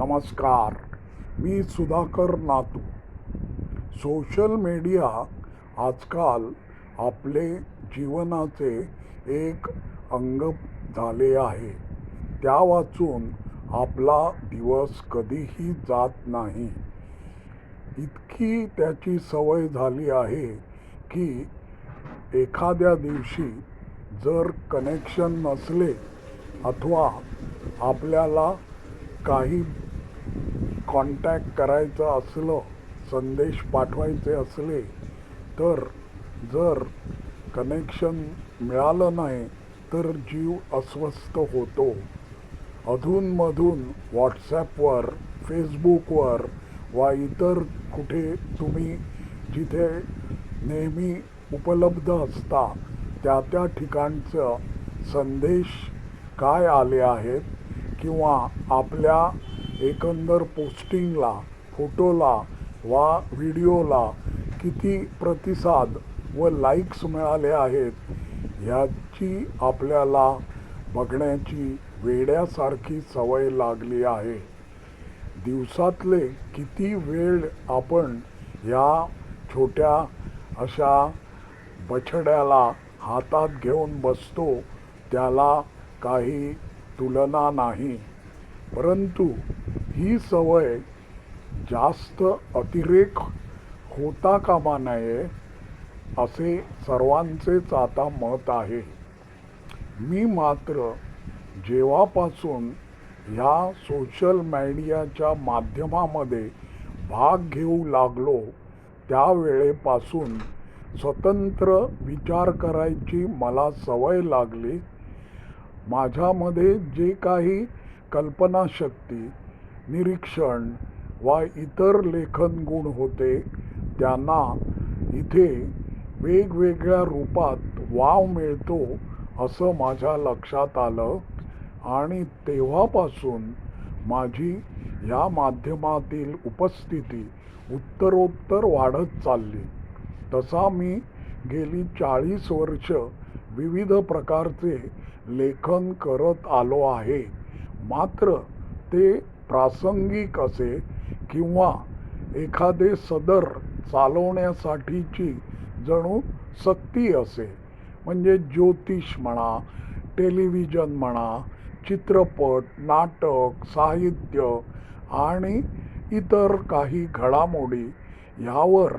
नमस्कार मी सुधाकर नातू. Social media आजकाल आपले जीवनाचे एक अंग झाले आहे. त्या वाचून आपला दिवस कधीही जात नाही. इतकी त्याची सवय झाली आहे की एखाद्या दिवशी जर कनेक्शन नसले अथवा आपल्याला काही कॉन्टॅक्ट करायचं असलं संदेश पाठवायचे असले तर जर कनेक्शन मिळालं नाही तर जीव अस्वस्थ होतो. अधूनमधून व्हॉट्सॲपवर फेसबुकवर वा इतर कुठे तुम्ही जिथे नेहमी उपलब्ध असता त्या त्या ठिकाणचं संदेश काय आले आहेत किंवा आपल्या एकंदर पोस्टिंगला फोटोला वा व्हिडिओला किती प्रतिसाद व लाईक्स मिळाले आहेत ह्याची आपल्याला बघण्याची वेड्यासारखी सवय लागली आहे. दिवसातले किती वेळ आपण ह्या छोट्या अशा बछड्याला हातात घेऊन बसतो त्याला काही तुलना नाही. परंतु ही सवय जास्त अतिरेक होता कामा नये असे सर्वांचेच आता मत आहे. मी मात्र जेव्हापासून ह्या सोशल मीडियाच्या माध्यमामध्ये भाग घेऊ लागलो त्यावेळेपासून स्वतंत्र विचार करायची मला सवय लागली. माझ्यामध्ये जे काही कल्पनाशक्ती निरीक्षण वा इतर लेखन गुण होते त्यांना इथे वेगवेगळ्या रूपात वाव मिळतो असं माझ्या लक्षात आलं. आणि तेव्हापासून माझी या माध्यमातील उपस्थिती उत्तरोत्तर वाढत चालली. तसा मी गेली चाळीस वर्ष विविध प्रकारचे लेखन करत आलो आहे. मात्र ते प्रासंगिक असे किंवा एखादे सदर चालवण्यासाठीची जणू सक्ती असे. म्हणजे ज्योतिष म्हणा टेलिव्हिजन म्हणा चित्रपट नाटक साहित्य आणि इतर काही घडामोडी ह्यावर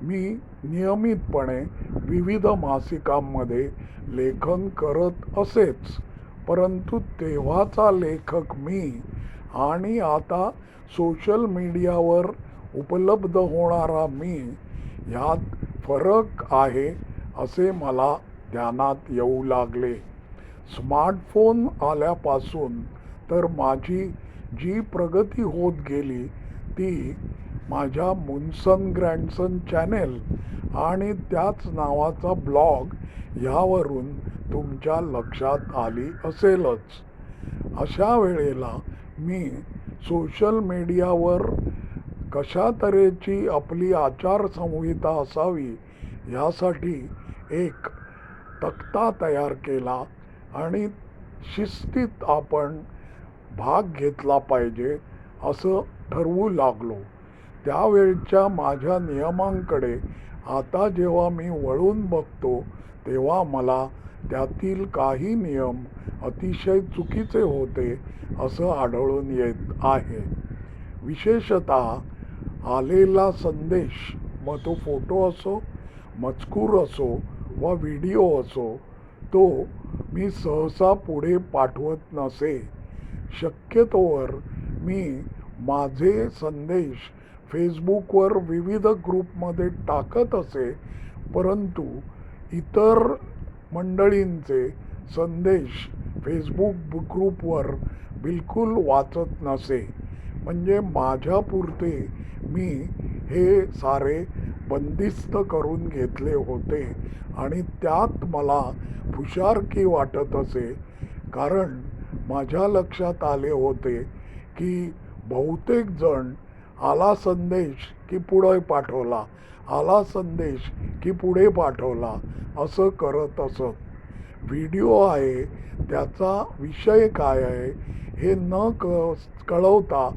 मी नियमितपणे विविध मासिकांमध्ये लेखन करत असेच. परंतु तेव्हाचा लेखक मी आणि आता सोशल मीडियावर उपलब्ध होणारा मी ह्यात फरक आहे असे मला ध्यानात येऊ लागले. स्मार्टफोन आल्यापासून तर माझी जी प्रगती होत गेली ती माझ्या मुन्सन ग्रँडसन चॅनेल आणि त्याच नावाचा ब्लॉग ह्यावरून तुमच्या लक्षात आली असेलच. अशा वेळेला मी सोशल मीडियावर कशा तऱ्हेची आपली आचारसंहिता असावी ह्यासाठी एक तक्ता तयार केला आणि शिस्तीत आपण भाग घेतला पाहिजे असं ठरवू लागलो. त्यावेळच्या माझ्या नियमांकडे आता जेव्हा मी वळून बघतो तेव्हा मला त्यातील काही नियम अतिशय चुकीचे होते असं आढळून येत आहे. विशेषत आलेला संदेश मग तो फोटो असो मजकूर असो वा व्हिडिओ असो तो मी सहसा पुढे पाठवत नसे. शक्यतोवर मी माझे संदेश फेसबुकवर विविध ग्रुपमध्ये टाकत असे परंतु इतर मंडळींचे संदेश फेसबुक ग्रुपवर बिलकुल वाचत नसे. म्हणजे माझ्यापुरते मी हे सारे बंदिस्त करून घेतले होते आणि त्यात मला हुशारकी वाटत असे. कारण माझ्या लक्षात आले होते की बहुतेक जण आला संदेश की पुढे पाठवला. आला संदेश की पुढे पाठवला. असं करत असत. व्हिडिओ आहे त्याचा विषय काय आहे हे न क कळवता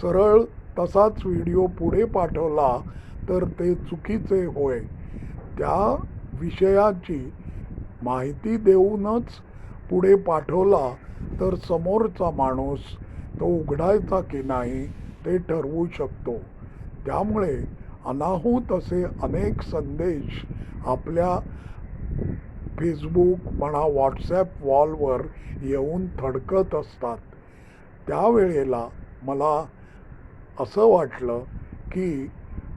सरळ तसाच व्हिडिओ पुढे पाठवला तर ते चुकीचे होय. त्या विषयाची माहिती देऊनच पुढे पाठवला तर समोरचा माणूस तो उघडायचा की नाही हे ठरवू शकतो. त्यामुळे अनाहूत असे अनेक संदेश आपल्या फेसबुक म्हणा व्हॉट्सॲप वॉलवर येऊन थडकत असतात. त्यावेळेला मला असं वाटलं की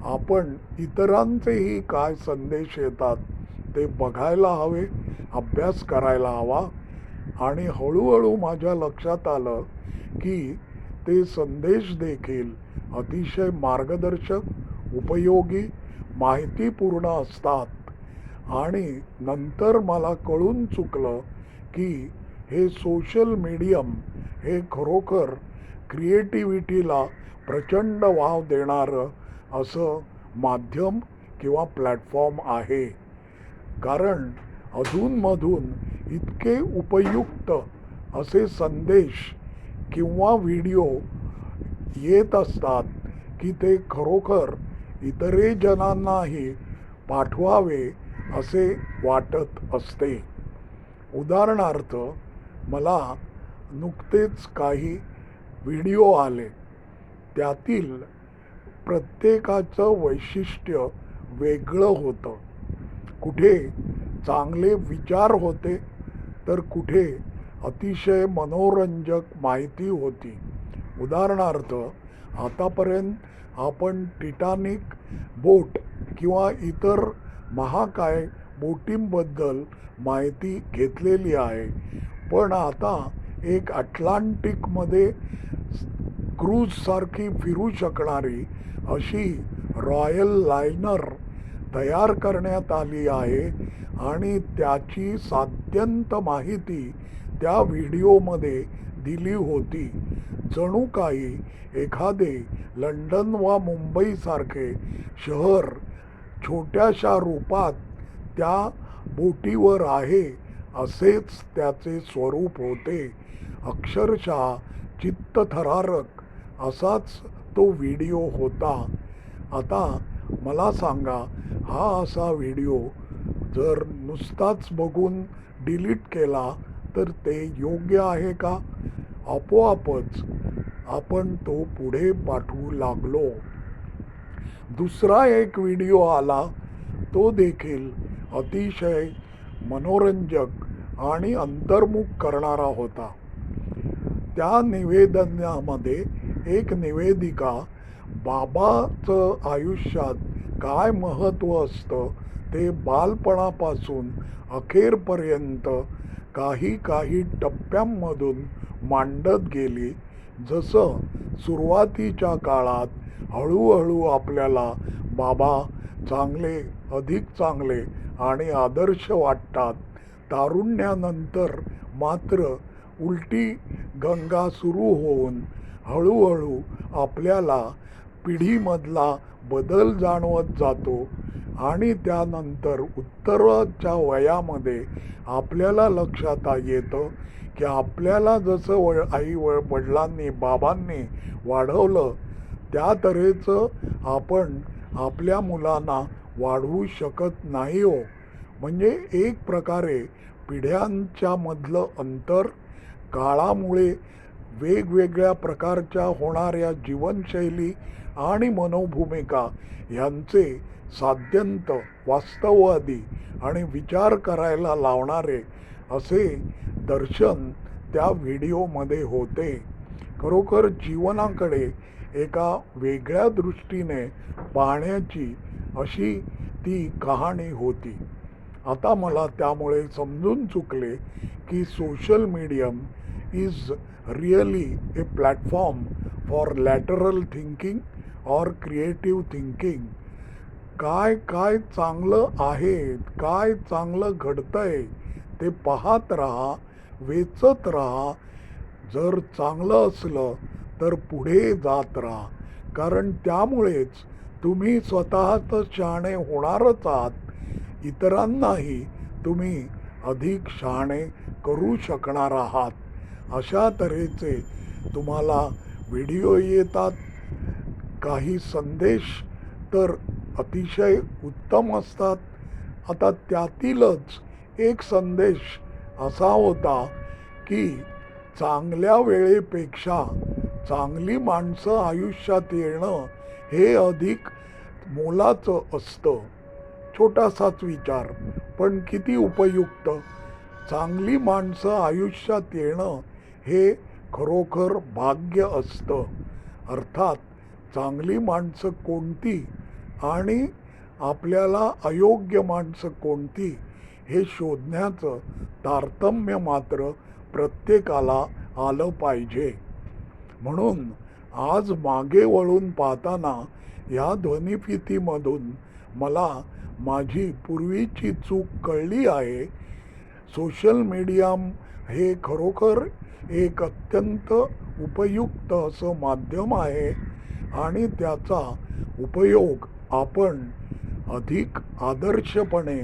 आपण इतरांचेही काय संदेश येतात ते बघायला हवे अभ्यास करायला हवा आणि हळूहळू माझ्या लक्षात आलं की ते संदेश देखील अतिशय मार्गदर्शक उपयोगी माहितीपूर्ण असतात. आणि नंतर मला कळून चुकलं की हे सोशल मीडियम हे खरोखर क्रिएटिव्हिटीला प्रचंड वाव देणारं असं माध्यम किंवा प्लॅटफॉर्म आहे. कारण अधूनमधून इतके उपयुक्त असे संदेश किंवा व्हिडिओ येत असतात की ते खरोखर इतरे जणांनाही पाठवावे असे वाटत असते. उदाहरणार्थ मला नुकतेच काही व्हिडिओ आले. त्यातील प्रत्येकाचं वैशिष्ट्य वेगळं होतं. कुठे चांगले विचार होते तर कुठे अतिशय मनोरंजक माहिती होती. उदाहरणार्थ आतापर्यंत आपण टिटानिक बोट किंवा इतर महाकाय बोटींबद्दल माहिती घेतलेली आहे. पण आता एक अटलांटिकमध्ये क्रूजसारखी फिरू शकणारी अशी रॉयल लायनर तयार करण्यात आली आहे आणि त्याची सात्यंत माहिती त्या व्हिडिओमध्ये दिली होती. जणू काही एखादे लंडन वा मुंबईसारखे शहर छोट्याशा रूपात त्या बोटीवर आहे असेच त्याचे स्वरूप होते. अक्षरशः चित्तथरारक असाच तो व्हिडिओ होता. आता मला सांगा हा असा व्हिडिओ जर नुसताच बघून डिलीट केला तर ते योग्य आहे का? आपोआपच आपण तो पुढे पाठवू लागलो. दुसरा एक व्हिडिओ आला. तो देखील अतिशय मनोरंजक आणि अंतर्मुख करणारा होता. त्या निवेदनामध्ये एक निवेदिका बाबाचं आयुष्यात काय महत्त्व असतं ते बालपणापासून अखेरपर्यंत काही काही टप्प्यांमधून मांडत गेली. जसं सुरुवातीच्या काळात हळूहळू आपल्याला बाबा चांगले अधिक चांगले आणि आदर्श वाटतात. तारुण्यानंतर मात्र उलटी गंगा सुरू होऊन हळूहळू आपल्याला पिढीमधला बदल जाणवत जातो आणि त्यानंतर उत्तराच्या वयामध्ये आपल्याला लक्षात येतं की आपल्याला जसं व आई व वडिलांनी बाबांनी वाढवलं त्या तऱ्हेचं आपण आपल्या मुलांना वाढवू शकत नाही हो. म्हणजे एक प्रकारे पिढ्यांच्यामधलं अंतर काळामुळे वेगवेगळ्या प्रकारच्या होणाऱ्या जीवनशैली आणि मनोभूमिका यांचे साध्यंत वास्तववादी आणि विचार करायला लावणारे असे दर्शन त्या व्हिडिओमध्ये होते. खरोखर जीवनाकडे एका वेगळ्या दृष्टीने पाहण्याची अशी ती कहाणी होती. आता मला त्यामुळे समजून चुकले की social medium is really a platform for lateral thinking or creative thinking काय काय चांगलं आहे काय चांगलं घडतंय ते पाहत राहा वेचत राहा. जर चांगलं असलं तर पुढे जात राहा. कारण त्यामुळेच तुम्ही स्वतः तर शहाणे होणारच आहात. इतरांनाही तुम्ही अधिक शहाणे करू शकणार आहात. अशा तऱ्हेचे तुम्हाला व्हिडिओ येतात. काही संदेश तर अतिशय उत्तम असतात. आता त्यातीलच एक संदेश असा होता की चांगल्या वेळेपेक्षा चांगली माणसं आयुष्यात येणं हे अधिक मोलाचं असतं. छोटासाच विचार पण किती उपयुक्त. चांगली माणसं आयुष्यात येणं हे खरोखर भाग्य असतं. अर्थात चांगली माणसं कोणती आणि आपल्याला अयोग्य माणसं कोणती हे शोधण्याचं तारतम्य मात्र प्रत्येकाला आलं पाहिजे. म्हणून आज मागे वळून पाहताना या ध्वनिफितीमधून मला माझी पूर्वीची चूक कळली आहे. सोशल मीडिया हे खरोखर एक अत्यंत उपयुक्त असं माध्यम आहे आणि त्याचा उपयोग आपण अधिक आदर्शपणे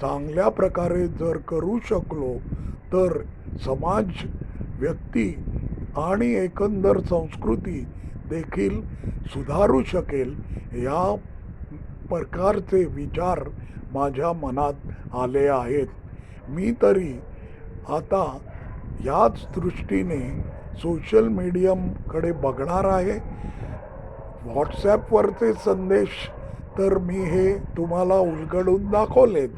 चांगल्या प्रकारे जर करू शकलो तर समाज व्यक्ती आणि एकंदर संस्कृती देखील सुधारू शकेल या प्रकारचे विचार माझ्या मनात आले आहेत. मी तरी आता याच दृष्टीने सोशल मीडियमकडे बघणार आहे. व्हॉट्सॲपवरचे संदेश तर मी हे तुम्हाला उलगडून दाखवलेच.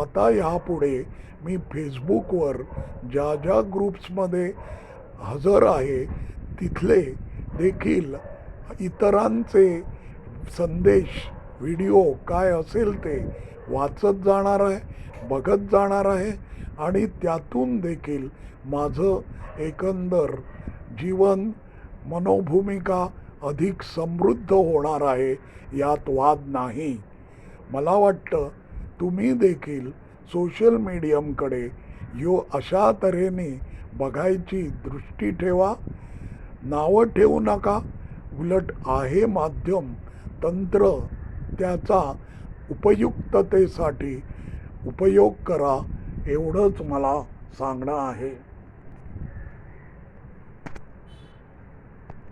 आता यापुढे मी फेसबुकवर ज्या ज्या ग्रुप्समध्ये हजर आहे तिथले देखील इतरांचे संदेश व्हिडिओ काय असेल ते वाचत जाणार आहे बघत जाणार आहे. आणि त्यातून देखील माझं एकंदर जीवन मनोभूमिका अधिक समृद्ध होणार आहे यात वाद नाही. मला वाटतं तुम्ही देखील सोशल मीडियमकडे यो अशा तऱ्हेने बघायची दृष्टी ठेवा. नावं ठेवू नका. उलट आहे माध्यम तंत्र त्याचा उपयुक्ततेसाठी उपयोग करा. एवढंच मला सांगणं आहे.